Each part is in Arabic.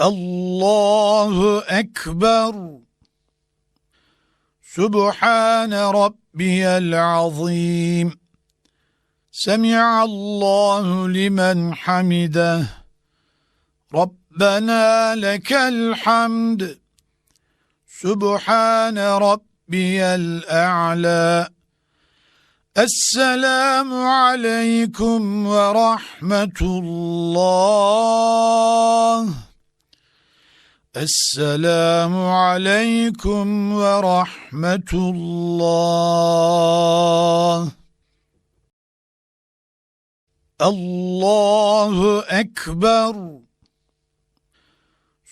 الله أكبر. سبحان ربي العظيم. سمع الله لمن حمده. ربنا لك الحمد. سبحان ربي الأعلى. السلام عليكم ورحمة الله. السلام عليكم ورحمة الله. الله أكبر.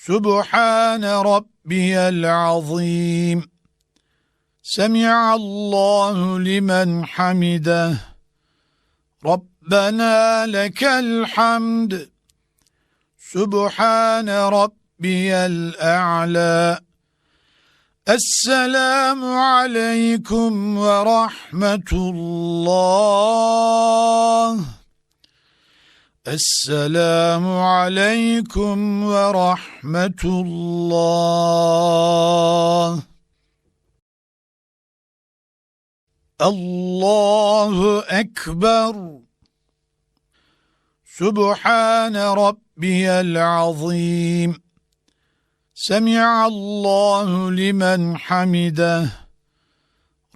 سبحان ربي العظيم. سمع الله لمن حمده. ربنا لك الحمد. سبحان ربي الأعلى. السلام عليكم ورحمة الله. السلام عليكم ورحمة الله. الله أكبر. سبحان ربي العظيم. سمع الله لمن حمده.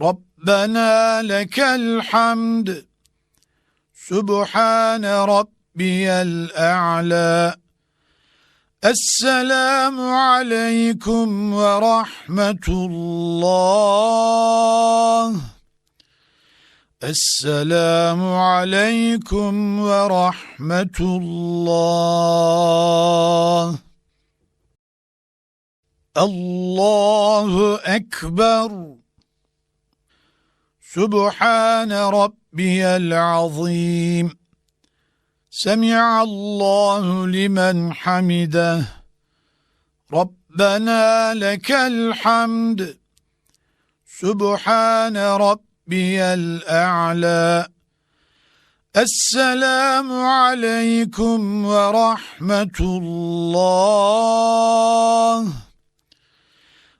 ربنا لك الحمد. سبحان ربي الأعلى. السلام عليكم ورحمة الله. السلام عليكم ورحمة الله. الله أكبر. سبحان ربي العظيم. سمع الله لمن حمده. ربنا لك الحمد. سبحان ربي الأعلى. السلام عليكم ورحمة الله.